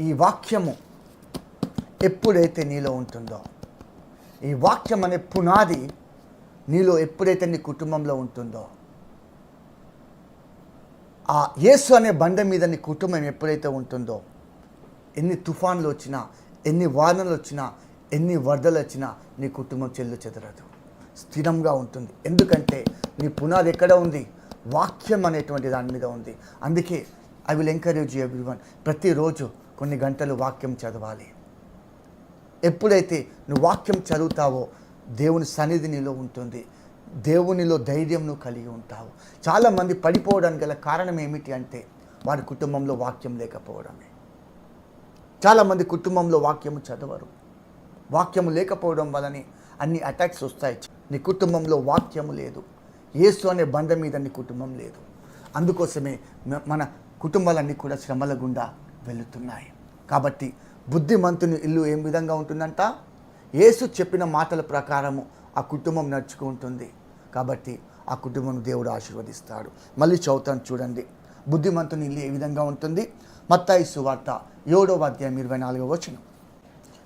ఈ వాక్యము ఎప్పుడైతే నీలో ఉంటుందో ఈ వాక్యం అనే పునాది నీలో ఎప్పుడైతే నీ కుటుంబంలో ఉంటుందో ఆ యేసు అనే బండ మీద నీ కుటుంబం ఎప్పుడైతే ఉంటుందో ఎన్ని తుఫాన్లు వచ్చినా ఎన్ని వానలు వచ్చినా ఎన్ని వరదలు వచ్చినా నీ కుటుంబం చెల్లు చెదరదు. స్థిరంగా ఉంటుంది. ఎందుకంటే నీ పునాది ఎక్కడ ఉంది? వాక్యం అనేటువంటి దాని మీద ఉంది. అందుకే ఐ విల్ ఎంకరేజ్ ఎవ్రీవన్ ప్రతిరోజు కొన్ని గంటలు వాక్యం చదవాలి. ఎప్పుడైతే నువ్వు వాక్యం చదువుతావో దేవుని సన్నిధి నీలో ఉంటుంది. దేవునిలో ధైర్యంను కలిగి ఉంటావు. చాలామంది పడిపోవడానికి గల కారణం ఏమిటి అంటే వారి కుటుంబంలో వాక్యం లేకపోవడమే. చాలామంది కుటుంబంలో వాక్యము చదవరు. వాక్యము లేకపోవడం వలన అన్ని అటాక్స్ వస్తాయి. నీ కుటుంబంలో వాక్యము లేదు. యేసు అనే బంధం మీద నీ కుటుంబం లేదు. అందుకోసమే మన కుటుంబాలన్నీ కూడా శ్రమల గుండా వెళుతున్నాయి. కాబట్టి బుద్ధిమంతుని ఇల్లు ఏం విధంగా ఉంటుందంట? యేసు చెప్పిన మాటల ప్రకారము ఆ కుటుంబం నడుచుకుంటుంది కాబట్టి ఆ కుటుంబం దేవుడు ఆశీర్వదిస్తాడు. మళ్ళీ చదువుతాను చూడండి. బుద్ధిమంతుని ఇల్లు ఏ విధంగా ఉంటుంది? మత్తాయి సువార్త ఏడవ అధ్యాయం ఇరవై నాలుగవ వచనం.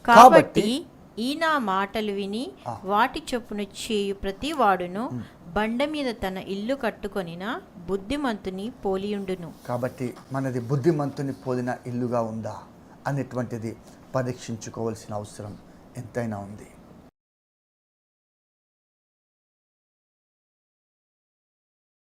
కాబట్టి ఈ నా మాటలు విని. వాటి చొప్పున చేయు ప్రతి వాడును బండ మీద తన ఇల్లు కట్టుకొనిన బుద్ధిమంతుని పోలియుండును. కాబట్టి మనది బుద్ధిమంతుని పోలిన ఇల్లుగా ఉందా అనేటువంటిది పరీక్షించుకోవాల్సిన అవసరం ఎంతైనా ఉంది.